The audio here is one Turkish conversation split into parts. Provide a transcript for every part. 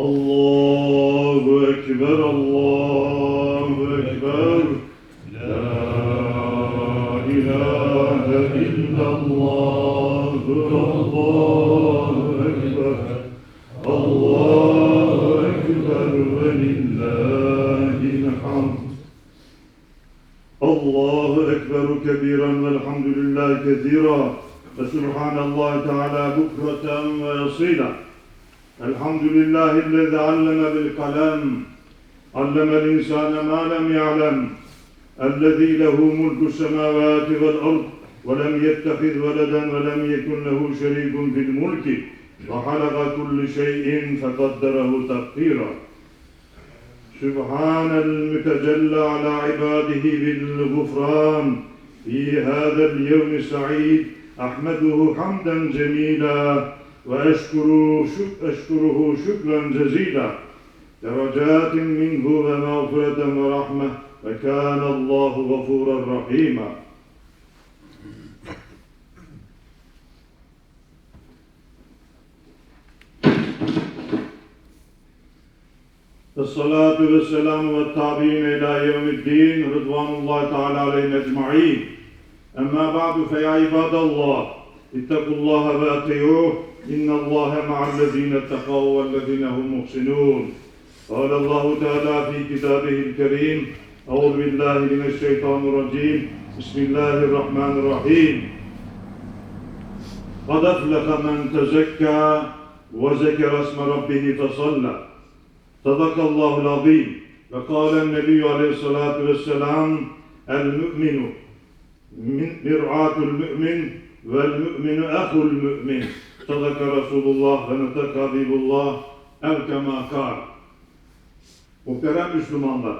الله أكبر الله أكبر. لا إله إلا الله الله أكبر. الله أكبر ولله الحمد. الله أكبر كبيرا والحمد لله كثيرا. فسبحان الله تعالى بكرة ويصيلا الحمد لله الذي علم بالقلم علم الإنسان ما لم يعلم الذي له ملك السماوات والأرض ولم يتخذ ولدا ولم يكن له شريك في الملك وخلق كل شيء فقدره تقديرا. سبحان المتجلى على عباده بالغفران. في هذا اليوم السعيد أحمده حمدا جميلا. وأشكره شك أشكره شكرا جزيلا. درجات منه ومغفرة ورحمة وكان الله غفورا رحيما. الصلاة والسلام والتابعين إلى يوم الدين رضوان الله تعالى عليهم أجمعين. أما بعد فيا عباد الله اتقوا الله وأطيعوه إن الله مع الذين اتقوا والذين هم محسنون قال الله تعالى في كتابه الكريم أعوذ بالله من الشيطان الرجيم بسم الله الرحمن الرحيم قد أفلح من تزكى وذكر اسم ربه فصلى صدق الله العظيم وقال النبي عليه الصلاة والسلام المؤمن من مرعاة المؤمن vel mü'minu ehul mü'min. Sadaka Resulullah ve neteka bibullah ev kema. Muhterem Müslümanlar,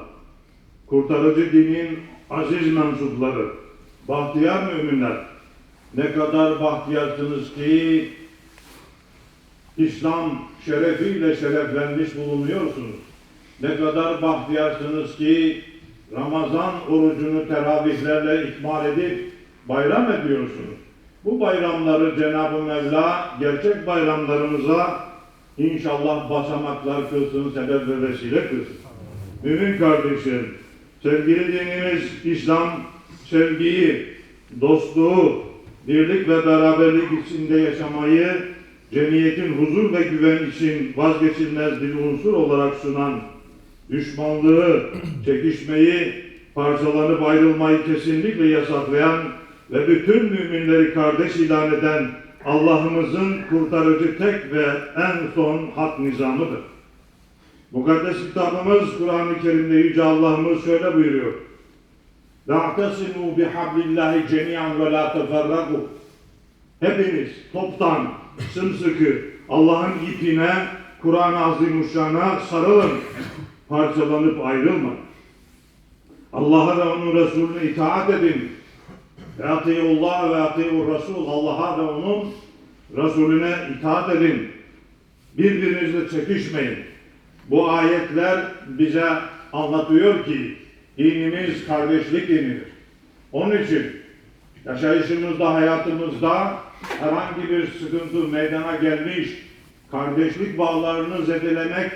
kurtarıcı dinin aziz mensupları, bahtiyar müminler, ne kadar bahtiyarsınız ki İslam şerefiyle şereflenmiş bulunuyorsunuz. Ne kadar bahtiyarsınız ki Ramazan orucunu teravihlerle ikmal edip bayram ediyorsunuz. Bu bayramları Cenab-ı Mevla gerçek bayramlarımıza inşallah basamaklar kılsın, sebep ve vesile kılsın. Mümin kardeşlerim, sevgili dinimiz İslam sevgiyi, dostluğu, birlik ve beraberlik içinde yaşamayı cemiyetin huzur ve güven için vazgeçilmez bir unsur olarak sunan, düşmanlığı, çekişmeyi, parçalanıp ayrılmayı kesinlikle yasaklayan ve bütün müminleri kardeş ilan eden Allah'ımızın kurtarıcı tek ve en son hak nizamıdır. Mukaddes kitabımız Kur'an-ı Kerim'de Yüce Allah'ımız şöyle buyuruyor. لَاَعْتَصِمُوا بِحَبْلِ اللّٰهِ جَمِيعًا وَلَا تَفَرَّقُوا Hepiniz toptan, sımsıkı Allah'ın ipine, Kur'an-ı Azimuşşan'a sarılın. Parçalanıp ayrılma. Allah'a ve onun Resulüne itaat edin. Ve atiyullah ve atiyur Resul. Allah'a ve onun Resulüne itaat edin. Birbirinizle çekişmeyin. Bu ayetler bize anlatıyor ki dinimiz kardeşlik dinidir. Onun için yaşayışımızda, hayatımızda herhangi bir sıkıntı meydana gelmiş, kardeşlik bağlarını zedelemek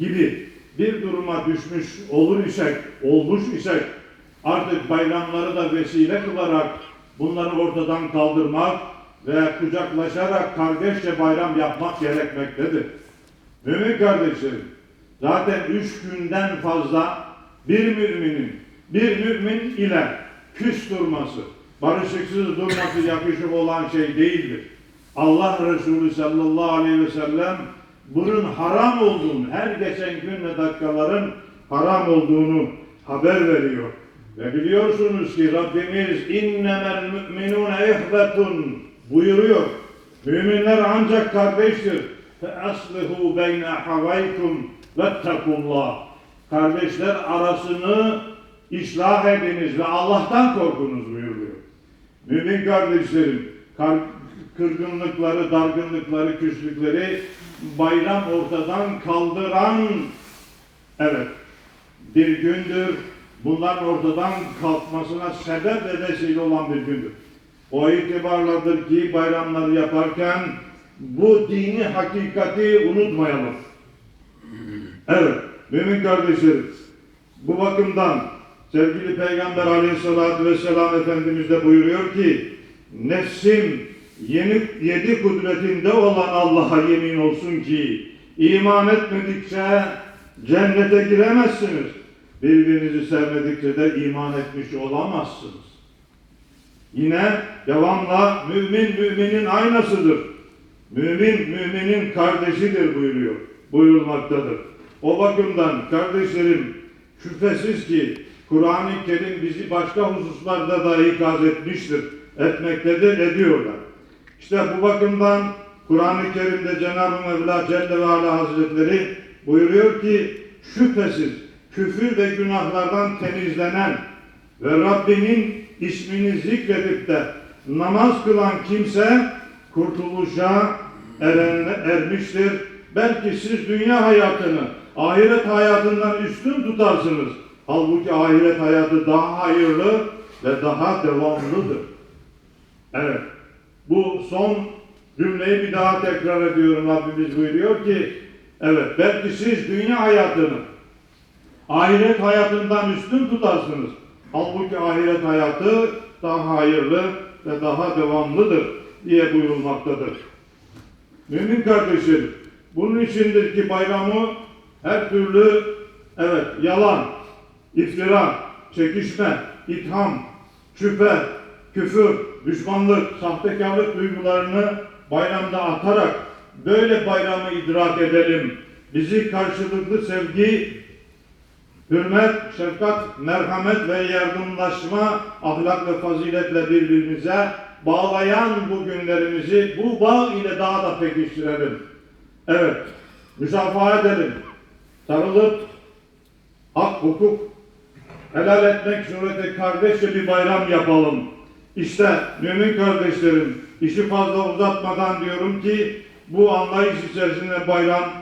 gibi bir duruma düşmüş olur isek, olmuş isek artık bayramları da vesile kılarak bunları ortadan kaldırmak ve kucaklaşarak kardeşçe bayram yapmak gerekmektedir. Mümin kardeşlerim, zaten üç günden fazla bir müminin, bir mümin ile küs durması, barışıksız durması yakışık olan şey değildir. Allah Resulü sallallahu aleyhi ve sellem bunun haram olduğunu, her geçen gün ve dakikaların haram olduğunu haber veriyor. Ve biliyorsunuz ki Rabbimiz innemel müminune ihvetun buyuruyor. Müminler ancak kardeştir. Fe aslihu beyne havaykum vettakullah. Kardeşler arasını ıslah ediniz ve Allah'tan korkunuz buyuruyor. Mümin kardeşlerim, kar- kırgınlıkları, dargınlıkları, küslükleri bayram ortadan kaldıran evet bir gündür. Bunlar ortadan kalkmasına sebep ve vesile olan bir gündür. O itibarladır ki bayramları yaparken bu dini hakikati unutmayalım. Evet, mümin kardeşlerim, bu bakımdan sevgili Peygamber aleyhissalatü vesselam Efendimiz de buyuruyor ki, nefsim yeni, yedi kudretinde olan Allah'a yemin olsun ki, iman etmedikçe cennete giremezsiniz. Birbirinizi sevmedikçe de iman etmiş olamazsınız. Yine devamla mümin müminin aynasıdır. Mümin müminin kardeşidir buyuruyor. Buyurulmaktadır. O bakımdan kardeşlerim şüphesiz ki Kur'an-ı Kerim bizi başka hususlarda da ikaz etmiştir. Etmektedir, ediyorlar. İşte bu bakımdan Kur'an-ı Kerim'de Cenab-ı Mevla Celle ve Ala Hazretleri buyuruyor ki şüphesiz küfür ve günahlardan temizlenen ve Rabbinin ismini zikredip de namaz kılan kimse kurtuluşa ermiştir. Belki siz dünya hayatını ahiret hayatından üstün tutarsınız. Halbuki ahiret hayatı daha hayırlı ve daha devamlıdır. Evet. Bu son cümleyi bir daha tekrar ediyorum. Rabbimiz buyuruyor ki evet belki siz dünya hayatını ahiret hayatından üstün tutarsınız. Halbuki ahiret hayatı daha hayırlı ve daha devamlıdır diye buyurulmaktadır. Mümin kardeşlerim, bunun içindir ki bayramı her türlü evet yalan, iftira, çekişme, itham, şüphe, küfür, düşmanlık, sahtekarlık duygularını bayramda atarak böyle bayramı idrak edelim. Bizi karşılıklı sevgi, hürmet, şefkat, merhamet ve yardımlaşma, ahlak ve faziletle birbirimize bağlayan bu günlerimizi bu bağ ile daha da pekiştirelim. Evet, müsafaha edelim. Sarılıp hak, hukuk, helal etmek sureti kardeşçe bir bayram yapalım. İşte mümin kardeşlerim, işi fazla uzatmadan diyorum ki bu anlayış içerisinde bayram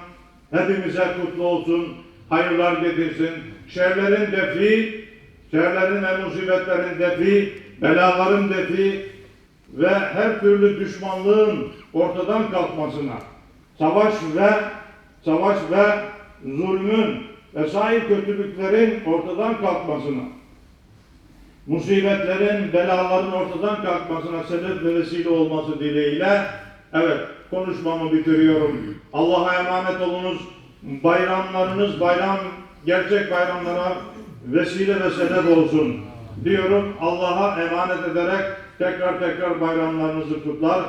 hepimize kutlu olsun, hayırlar getirsin, şerlerin defi, şerlerin ve musibetlerin defi, belaların defi ve her türlü düşmanlığın ortadan kalkmasına, savaş ve savaş ve zulmün vesaire kötülüklerin ortadan kalkmasına, musibetlerin, belaların ortadan kalkmasına sebep ve vesile olması dileğiyle evet konuşmamı bitiriyorum. Allah'a emanet olunuz. Bayramlarınız bayram gerçek bayramlara vesile ve sebep olsun diyorum. Allah'a emanet ederek tekrar tekrar bayramlarınızı kutlar.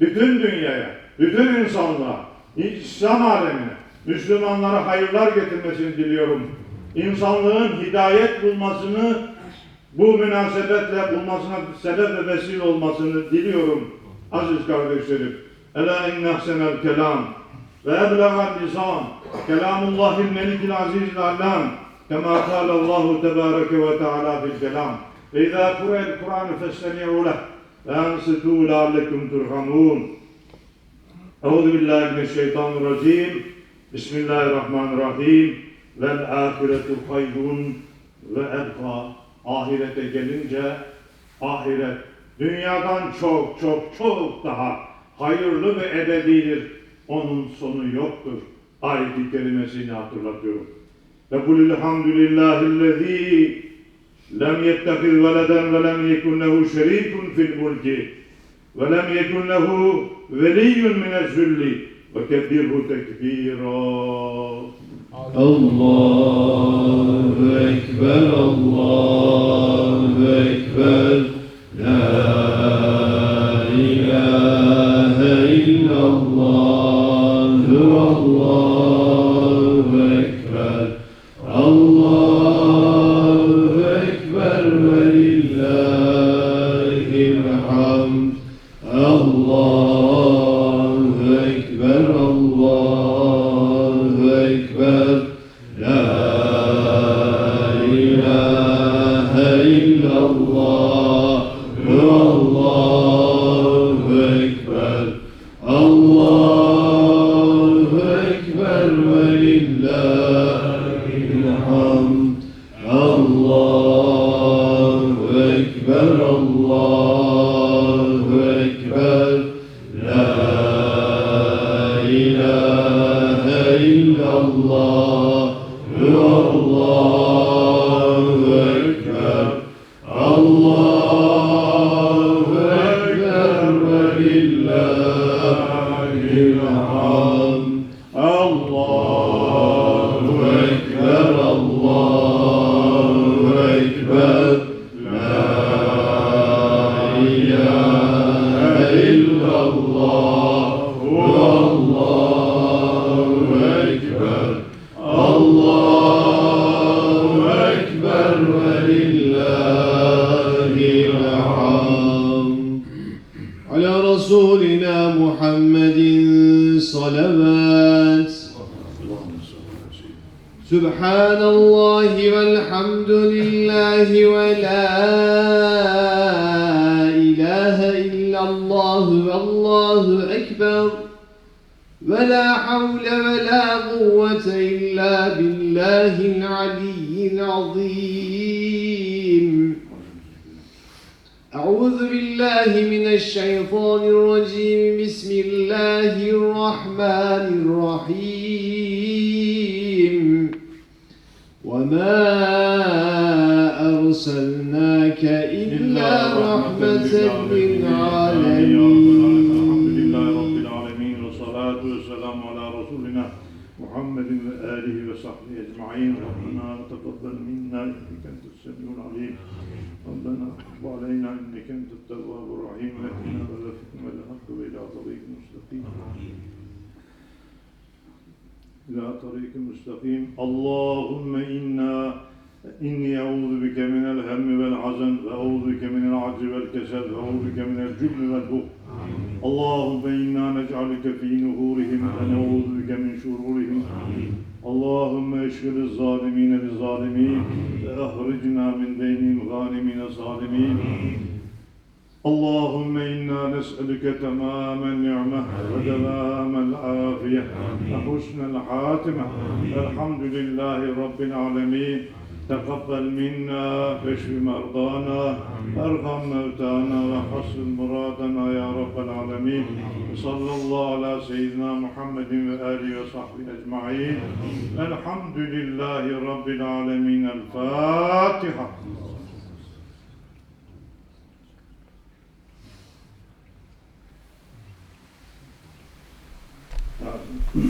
Bütün dünyaya, bütün insanlığa, İslam alemine, Müslümanlara hayırlar getirmesini diliyorum. İnsanlığın hidayet bulmasını bu münasebetle bulmasına sebep ve vesile olmasını diliyorum aziz kardeşlerim. Ela inne ahsenel kelam ve eblegan lisan kelamullahil melikil azizil allam kema kâlallahu tebâreke ve teâlâ fil kelam. Ve izâ kureyl Kur'an festemi'û leh ve ansitû leallekum turhamûn. Euzu billahi mineşşeytanirracim Bismillahirrahmanirrahim. Vel ahiretu hayrun. Ve ebqa ahirete gelince ahiret. Dünyadan çok çok çok daha hayırlı ve ebedidir. Onun sonu yoktur. Ayet-i kerimesini hatırlatıyorum. Ve kulil hamdülillahillezî lem yettehiz veleden ve lem yekun lehu şerikun fil mulki ve lem yekun lehu veliyyun minezzülli ve kebbirhu tekbîrâ. Allahu Ekber, Allahu Ekber, La Allahu سبحان الله والحمد لله ولا إله إلا الله والله أكبر. ولا حول ولا قوة إلا بالله العلي العظيم. أعوذ بالله من الشيطان الرجيم. بسم الله الرحمن الرحيم. وما أرسلناك إلا رحمة الحمد للعالمين. لله رب العالمين والصلاة والسلام على رسولنا محمد وآله وصحبه أجمعين. ربنا تقبل منا إنك أنت السميع العليم. ربنا تب علينا إنك أنت التواب الرحيم. واهدنا ووفقنا الحق إلى طريق مستقيم. إلى طريق مستقيم اللهم إنا إني أعوذ بك من الهم والحزن وأعوذ بك من العجز والكسل وأعوذ بك من الجبن والبخل اللهم إنا نجعلك في نهورهم ونعوذ بك من شرورهم اللهم اشغل الظالمين بالظالمين وأخرجنا من بينهم غانمين صالمين اللهم إنا نسألك تمام النعمة ودوام العافية. وحسن الحاتمة الحمد لله رب العالمين. تقبل منا واشف مرضانا. ارحم موتانا وحسن مرادنا يا رب العالمين. صلى الله على سيدنا محمد وآله وصحبه أجمعين. الحمد لله رب العالمين. الفاتحة.